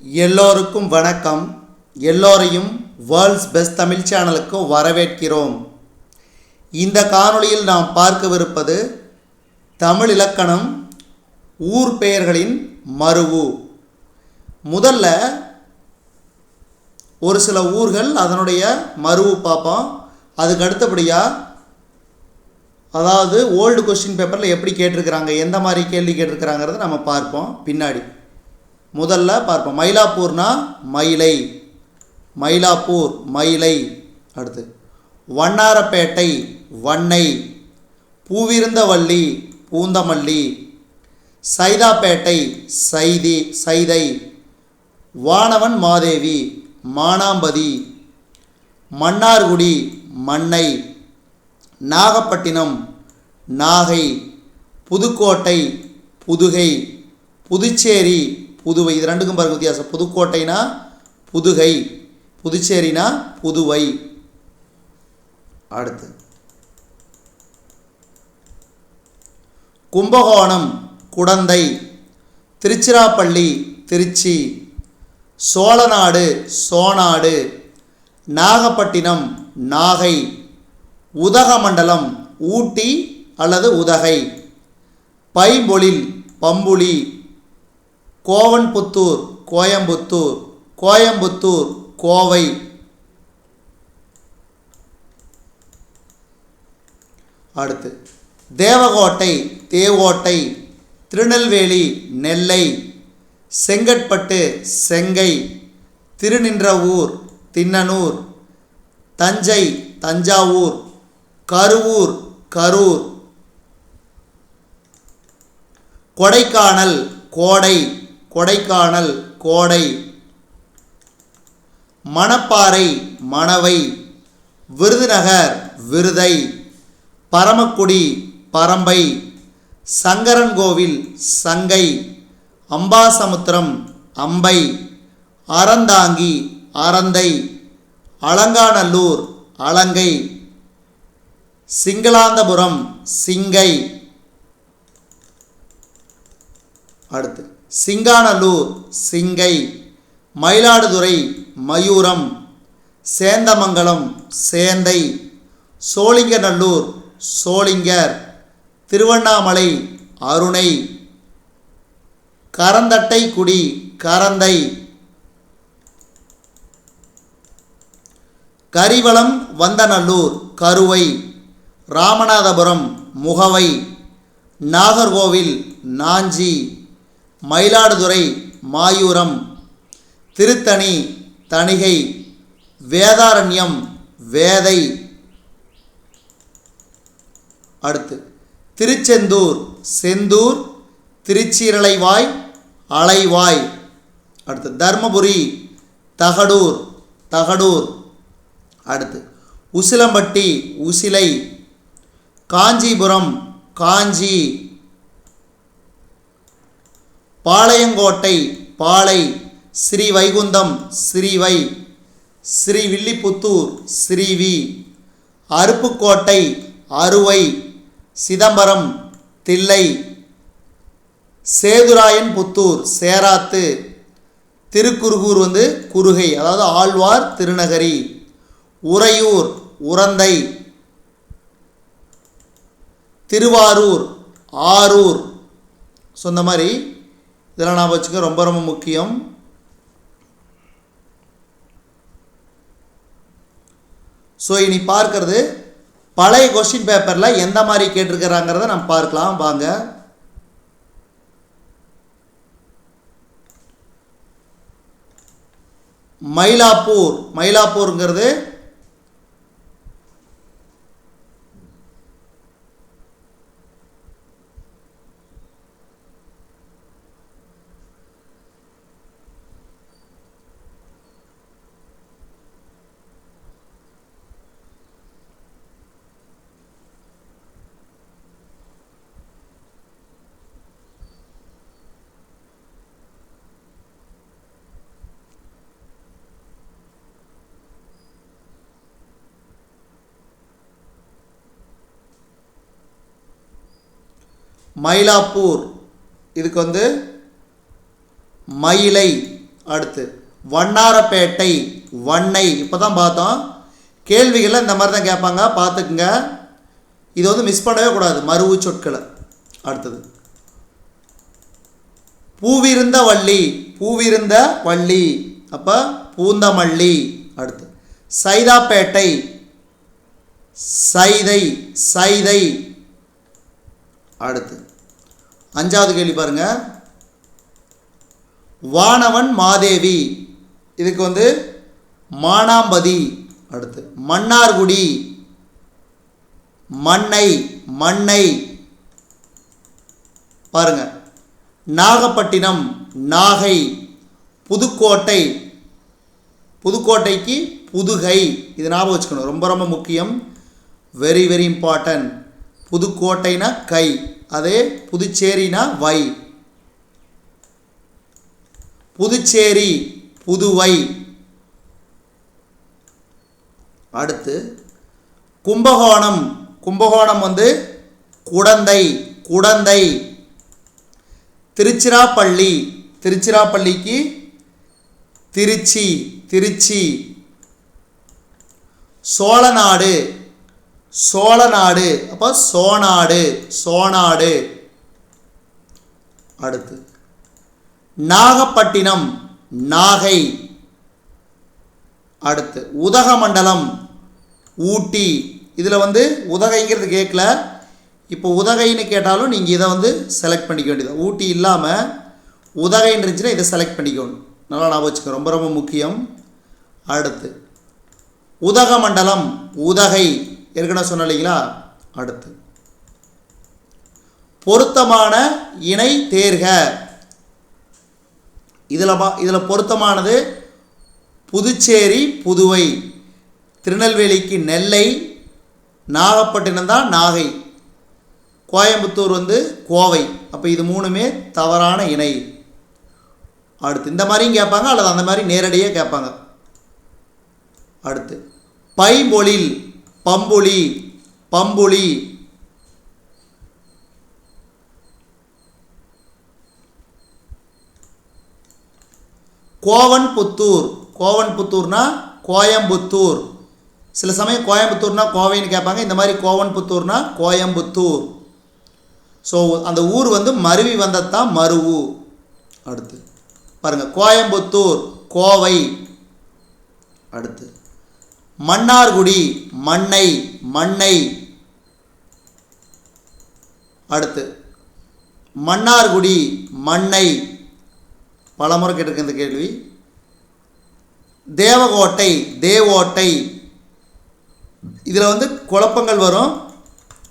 எல்லோருக்கும் வணக்கம். எல்லோரையும் வேர்ல்ட்ஸ் பெஸ்ட் தமிழ் சேனலுக்கு வரவேற்கிறோம். இந்த காணொளியில் நாம் பார்க்கவிருப்பது தமிழ் இலக்கணம் ஊர் பெயர்களின் மருவு. முதல்ல ஒரு சில ஊர்கள் அதனுடைய மருவு பார்ப்போம். அதுக்கு அடுத்தபடியாக அதாவது ஓல்டு கொஸ்டின் பேப்பரில் எப்படி கேட்டிருக்கிறாங்க எந்த மாதிரி கேள்வி கேட்டிருக்கிறாங்கிறத நம்ம பார்ப்போம். பின்னாடி. முதல்ல பார்ப்போம். மயிலாப்பூர்னா மயிலை. மயிலாப்பூர் மயிலை. அடுத்து. வண்ணாரப்பேட்டை வண்ணை. பூவிருந்தவள்ளி பூந்தமல்லி. சைதாப்பேட்டை சைதி சைதை. வானவன் மாதேவி மானாம்பதி. மன்னார்குடி மண்ணை. நாகப்பட்டினம் நாகை. புதுக்கோட்டை புதுகை. புதுச்சேரி புதுவை இது ரெண்டுக்கும் பாருங்க வித்தியாசம். புதுக்கோட்டைனா புதுகை புதுச்சேரினா புதுவை. அடுத்து. கும்பகோணம் குடந்தை திருச்சிராப்பள்ளி திருச்சி சோழநாடு சோனாடு நாகப்பட்டினம் நாகை உதகமண்டலம் ஊட்டி அல்லது உதகை. பைம்பொழில் பம்புலி கோவன்புத்தூர் கோயம்புத்தூர் கோயம்புத்தூர் கோவை. அடுத்து தேவகோட்டை தேவோட்டை திருநெல்வேலி நெல்லை செங்கற்பட்டு செங்கை திருநின்றவூர் தின்னனூர் தஞ்சை தஞ்சாவூர் கருவூர் கரூர். கொடைக்கானல் கோடை. கொடைக்கானல் கோடை மணப்பாறை மணவை விருதுநகர் விருதை பரமக்குடி பரம்பை சங்கரன்கோவில் சங்கை அம்பாசமுத்திரம் அம்பை அறந்தாங்கி அறந்தை அலங்காநல்லூர் அலங்கை சிங்களாந்தபுரம் சிங்கை அடுத்து சிங்கானல்லூர் சிங்கை மயிலாடுதுறை மயூரம் சேந்தமங்கலம் சேந்தை சோழிங்கநல்லூர் சோளிங்கர் திருவண்ணாமலை அருணை கரந்தட்டை குடி கரந்தை கரிவளம் வந்தநல்லூர் கருவை ராமநாதபுரம் முகவை நாகர்கோவில் நாஞ்சி மயிலாடுதுறை மாயூரம் திருத்தணி தணிகை வேதாரண்யம் வேதை. அடுத்து திருச்செந்தூர் செந்தூர் திருச்சீரலைவாய் அலைவாய். அடுத்து தர்மபுரி தகடூர் தகடூர். அடுத்து உசிலம்பட்டி உசிலை. காஞ்சிபுரம் காஞ்சி. பாளையங்கோட்டை பாளை ஸ்ரீ வைகுந்தம் ஸ்ரீவை ஸ்ரீ வில்லிபுத்தூர் ஸ்ரீவி அருப்புக்கோட்டை அறுவை சிதம்பரம் தில்லை சேதுராயன் புத்தூர் சேராத்து திருக்குறுகூர் வந்து குறுகை அதாவது ஆழ்வார் திருநகரி உறையூர் உரந்தை திருவாரூர் ஆரூர். ஸோ இந்த மாதிரி இதெல்லாம் நான் வச்சுக்க ரொம்ப ரொம்ப முக்கியம். ஸோ இனி பார்க்கறது பழைய கொஸ்டின் பேப்பரில் எந்த மாதிரி கேட்டிருக்கிறாங்கிறத நம்ம பார்க்கலாம். வாங்க. மயிலாப்பூர் மயிலாப்பூருங்கிறது மயிலாப்பூர். இதுக்கு வந்து மயிலை அடுத்து. வண்ணாரப்பேட்டை வண்ணை. இப்போ தான் பார்த்தோம். கேள்விகளில் இந்த மாதிரி தான் கேட்பாங்க. பார்த்துக்குங்க. இது வந்து மிஸ் பண்ணவே கூடாது. மருவு சொற்களை. அடுத்தது. பூவிருந்த வள்ளி. பூவிருந்த வள்ளி. அப்போ பூந்தமல்லி. அடுத்து. சைதாப்பேட்டை. சைதை. சைதை. அடுத்து. அஞ்சாவது கேள்வி பாருங்க. வானவன் மாதேவி. இதுக்கு வந்து மானாம்பதி. அடுத்து மன்னார்குடி. மண்ணை மண்ணை. பாருங்க. நாகப்பட்டினம் நாகை. புதுக்கோட்டை. புதுக்கோட்டைக்கு புதுகை. இது ஞாபகம் வச்சுக்கணும். ரொம்ப ரொம்ப முக்கியம். வெரி வெரி இம்பார்ட்டன்ட் புதுக்கோட்டைனா கை அதே புதுச்சேரினா வை. புதுச்சேரி புதுவை. அடுத்து கும்பகோணம். கும்பகோணம் வந்து குடந்தை குடந்தை. திருச்சிராப்பள்ளி திருச்சிராப்பள்ளிக்கு திருச்சி திருச்சி. சோழநாடு சோழ நாடு அப்போ சோநாடு சோநாடு. அடுத்து நாகப்பட்டினம் நாகை. அடுத்து உதகமண்டலம் ஊட்டி. இதில் வந்து உதகைங்கிறது கேட்கல இப்போ உதகைன்னு கேட்டாலும் நீங்கள் இதை வந்து செலக்ட் பண்ணிக்க வேண்டியது. ஊட்டி இல்லாமல் உதகைன்னு இருந்துச்சுன்னா இதை செலக்ட் பண்ணிக்கணும். நல்லா ஞாபகம் வச்சுக்க ரொம்ப ரொம்ப முக்கியம். அடுத்து உதகமண்டலம் உதகை. ஏற்கனவே சொன்ன இல்லைங்களா? அடுத்து. பொருத்தமான இணை தேர்க. இதில் இதில் பொருத்தமானது புதுச்சேரி புதுவை திருநெல்வேலிக்கு நெல்லை நாகப்பட்டினம் தான் நாகை கோயம்புத்தூர் வந்து கோவை. அப்போ இது மூணுமே தவறான இணை. அடுத்து இந்த மாதிரியும் கேட்பாங்க அல்லது அந்த மாதிரி நேரடியாக கேட்பாங்க. அடுத்து பைமொழில் பம்புலி பம்புலி. கோவன்புத்தூர். கோவன்புத்தூர்னா கோயம்புத்தூர். சில சமயம் கோயம்புத்தூர்னா கோவைன்னு கேட்பாங்க. இந்த மாதிரி கோவன்புத்தூர்னா கோயம்புத்தூர். ஸோ அந்த ஊர் வந்து மருவி வந்தது தான் மருவு. அடுத்து. பாருங்கள் கோயம்புத்தூர் கோவை. அடுத்து. மன்னார்குடி மண்ணை மண்ணை. அடுத்து மன்னார்குடி மண்ணை. பலமுறை கேட்டிருக்க இந்த கேள்வி. தேவகோட்டை தேவோட்டை. இதில் வந்து குழப்பங்கள் வரும்.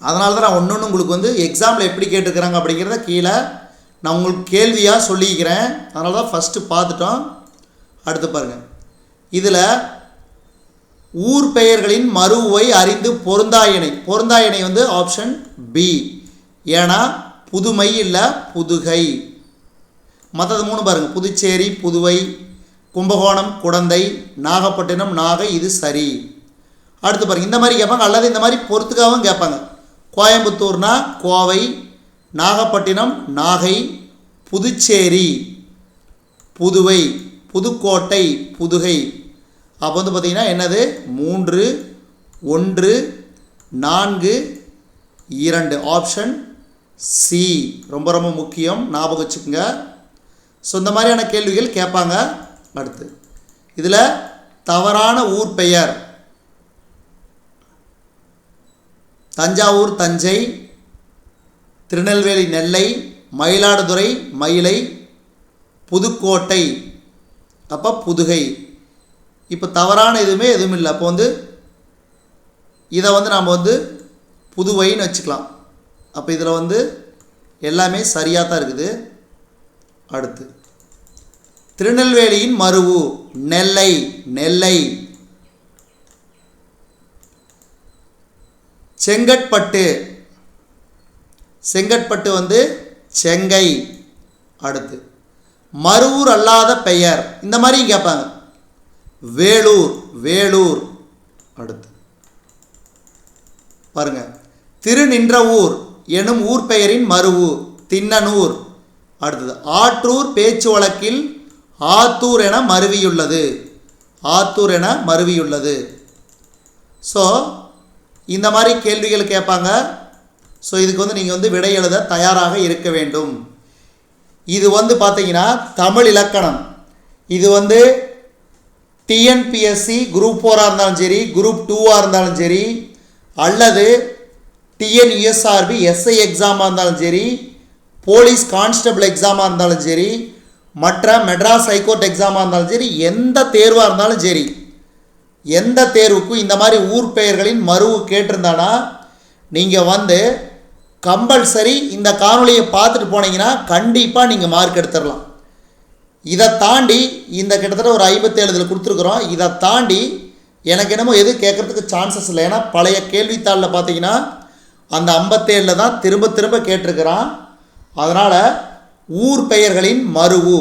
அதனால தான் நான் ஒன்று ஒன்று உங்களுக்கு வந்து எக்ஸாமில் எப்படி கேட்டிருக்கிறாங்க அப்படிங்கிறத கீழே நான் உங்களுக்கு கேள்வியாக சொல்லிக்கிறேன். அதனால தான் ஃபஸ்ட்டு பார்த்துட்டோம். அடுத்து பாருங்கள் இதில் ஊர் பெயர்களின் மறுவை அறிந்து பொருந்தாயணை பொருந்தாயணை வந்து ஆப்ஷன் பி ஏன்னா புதுமை இல்லை புதுகை. மற்றது மூணு பாருங்கள் புதுச்சேரி புதுவை கும்பகோணம் குடந்தை நாகப்பட்டினம் நாகை இது சரி. அடுத்து பாருங்கள் இந்த மாதிரி கேட்பாங்க. அல்லது இந்த மாதிரி பொறுத்துக்காகவும் கேட்பாங்க. கோயம்புத்தூர்னா கோவை நாகப்பட்டினம் நாகை புதுச்சேரி புதுவை புதுக்கோட்டை புதுகை. அப்போ வந்து பார்த்திங்கன்னா என்னது? மூன்று ஒன்று நான்கு இரண்டு. ஆப்ஷன் சி ரொம்ப ரொம்ப முக்கியம். ஞாபகம் வச்சுக்கோங்க. ஸோ இந்த மாதிரியான கேள்விகள் கேட்பாங்க. அடுத்து. இதில் தவறான ஊர் பெயர். தஞ்சாவூர் தஞ்சை திருநெல்வேலி நெல்லை மயிலாடுதுறை மயிலை புதுக்கோட்டை. அப்போ புதுகை. இப்போ தவறான எதுவுமே எதுவும் இல்லை. அப்போ வந்து இதை வந்து நாம் வந்து புதுவைன்னு வச்சுக்கலாம். அப்போ இதில் வந்து எல்லாமே சரியாக தான் இருக்குது. அடுத்து. திருநெல்வேலியின் மருவு நெல்லை நெல்லை. செங்கட்பட்டு. செங்கட்பட்டு வந்து செங்கை. அடுத்து. மருவூர் அல்லாத பெயர். இந்த மாதிரியும் கேட்பாங்க வேலூர் வேலூர். அடுத்து. பாருங்க. திருநின்றவூர் எனும் ஊர் பெயரின் மருவு திண்ணனூர் அடுத்தது ஆற்றூர் பேச்சு வழக்கில் ஆத்தூர் என மருவியுள்ளது. ஆத்தூர் என மருவியுள்ளது. ஸோ இந்த மாதிரி கேள்விகள் கேட்பாங்க. ஸோ இதுக்கு வந்து நீங்கள் வந்து விடை எழுத தயாராக இருக்க வேண்டும். இது வந்து பார்த்தீங்கன்னா தமிழ் இலக்கணம். இது வந்து டிஎன்பிஎஸ்சி குரூப் ஃபோராக இருந்தாலும் சரி குரூப் டூவாக இருந்தாலும் சரி அல்லது டிஎன்யூஎஸ்ஆர்பி எஸ்ஐ எக்ஸாமாக இருந்தாலும் சரி போலீஸ் கான்ஸ்டபிள் எக்ஸாமாக இருந்தாலும் சரி மற்ற மெட்ராஸ் ஹைகோர்ட் எக்ஸாமாக இருந்தாலும் சரி எந்த தேர்வாக இருந்தாலும் சரி எந்த தேர்வுக்கும் இந்த மாதிரி ஊர் பெயர்களின் மறுவு கேட்டிருந்தானா நீங்கள் வந்து கம்பல்சரி இந்த காணொலியை பார்த்துட்டு போனீங்கன்னா கண்டிப்பாக நீங்கள் மார்க் எடுத்துடலாம். இதை தாண்டி இந்த கிட்டத்தட்ட ஒரு ஐம்பத்தேழு இதில் கொடுத்துருக்குறோம். இதை தாண்டி எனக்கு என்னமோ எது கேட்குறதுக்கு சான்சஸ் இல்லை. ஏன்னா பழைய கேள்வித்தாளில் பார்த்தீங்கன்னா அந்த ஐம்பத்தேழில் தான் திரும்ப திரும்ப கேட்டிருக்கிறான். அதனால் ஊர் பெயர்களின் மருவு.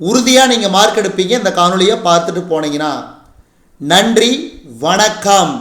உறுதியாக நீங்கள் மார்க் எடுப்பீங்க. இந்த காணொலியை பார்த்துட்டு போனீங்கன்னா. நன்றி வணக்கம்.